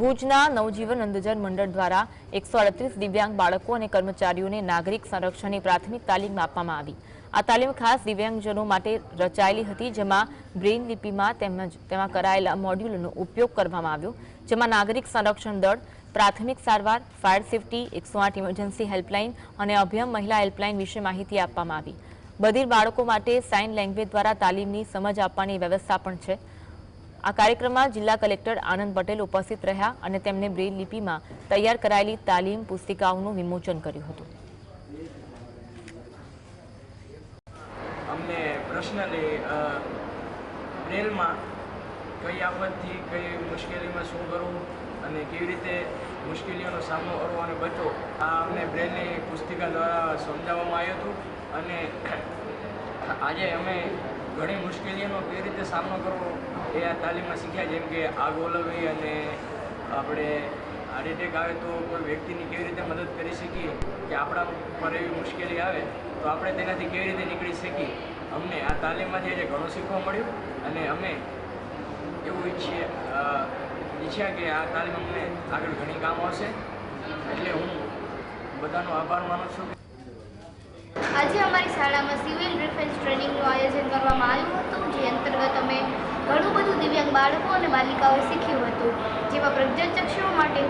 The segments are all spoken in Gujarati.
ભુજના નવજીવન અંધજન મંડળ દ્વારા એકસો અડત્રીસ દિવ્યાંગ બાળકો અને કર્મચારીઓને નાગરિક સંરક્ષણની પ્રાથમિક તાલીમ આપવામાં આવી. આ તાલીમ ખાસ દિવ્યાંગજનો માટે રચાયેલી હતી, જેમાં બ્રેઇન લિપિમાં તેમજ તેમાં કરાયેલા મોડ્યુલનો ઉપયોગ કરવામાં આવ્યો, જેમાં નાગરિક સંરક્ષણ દળ, પ્રાથમિક સારવાર, ફાયર સેફટી, એકસો આઠ ઇમરજન્સી હેલ્પલાઇન અને અભિયમ મહિલા હેલ્પલાઇન વિશે માહિતી આપવામાં આવી. બધિર બાળકો માટે સાઇન લેંગ્વેજ દ્વારા તાલીમની સમજ આપવાની વ્યવસ્થા પણ છે. આ કાર્યક્રમમાં જિલ્લા કલેક્ટર આનંદ પટેલ ઉપસ્થિત રહ્યા અને તેમને બ્રેલ લિપિમાં તૈયાર કરાયેલી તાલીમ પુસ્તિકાઓનું વિમોચન કર્યું હતું. અમને પર્સનલી બ્રેલમાં કઈ આફતથી કઈ મુશ્કેલીમાં શું કરવું અને કેવી રીતે મુશ્કેલીઓનો સામનો કરવો અને બચવો, આ અમને બ્રેલની પુસ્તિકા દ્વારા સમજાવવામાં આવ્યું હતું. અને આજે અમે ઘણી મુશ્કેલીઓનો કેવી રીતે સામનો કરવો એ આ તાલીમમાં શીખ્યા. જેમ કે આગ ઓલવવી અને આપણે હાર્ટ એટેક આવે તો કોઈ વ્યક્તિની કેવી રીતે મદદ કરી શકીએ કે આપણા પર એવી મુશ્કેલી આવે, તો આપણે તેનાથી કેવી રીતે નીકળી શકીએ? અમને આ તાલીમમાંથી આજે ઘણું શીખવા મળ્યું અને અમે એવું ઈચ્છીએ ઈચ્છ્યા કે આ તાલીમ અમને આગળ ઘણી કામ આવશે. એટલે હું બધાનો આભાર માનું છું. આજે અમારી શાળામાં સિવિલ ડિફેન્સ ટ્રેનિંગનું આયોજન કરવામાં આવ્યું હતું, જે અંતર્ગત અમે ઘણું બધું દિવ્યાંગ બાળકો અને બાલિકાઓએ શીખ્યું હતું. જેમાં પ્રજ્ઞાચક્ષુઓ માટે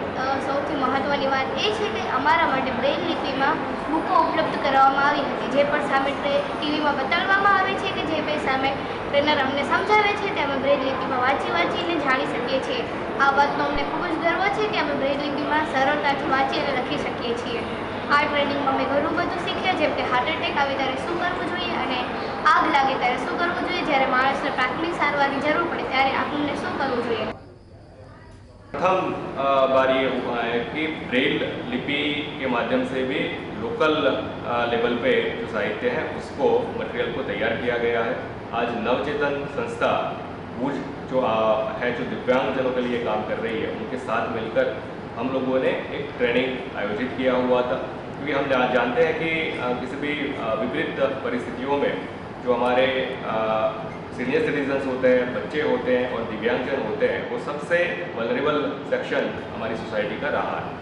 સૌથી મહત્ત્વની વાત એ છે કે અમારા માટે બ્રેઇલ લિપિમાં બુકો ઉપલબ્ધ કરાવવામાં આવી હતી, જે પણ સામે ટીવીમાં બતાડવામાં આવે છે કે જે પણ સામે ટ્રેનર અમને સમજાવે છે તે અમે બ્રેઇલ લિપિમાં વાંચી વાંચીને જાણી શકીએ છીએ. આ વાતનો અમને ખૂબ જ ગર્વ છે કે અમે બ્રેઇલ લિપિમાં સરળતાથી વાંચી અને લખી શકીએ છીએ. આ ટ્રેનિંગમાં અમે ઘણું બધું શીખ્યા જેમ કે હાર્ટ એટેક આવે ત્યારે શું કરવું જોઈએ અને આગ લાગે ત્યારે શું કરવું જોઈએ જ્યારે માણસને પ્રાથમિક સારવારની જરૂર પડે ત્યારે આપણને શું કરવું જોઈએ प्रथम अ, बार ये हुआ है कि ब्रेल लिपि के माध्यम से भी लोकल अ, लेवल पे जो साहित्य है उसको मटेरियल को तैयार किया गया है आज नवचेतन संस्था भूज जो अ, है जो दिव्यांगजनों के लिए काम कर रही है उनके साथ मिलकर हम लोगों ने एक ट्रेनिंग आयोजित किया हुआ था। क्योंकि हम जानते हैं कि किसी भी विपरीत परिस्थितियों में जो हमारे सीनियर सिटीजन्स होते हैं, बच्चे होते हैं और दिव्यांगजन होते हैं, वो सबसे वलरेबल सेक्शन हमारी सोसाइटी का रहा है।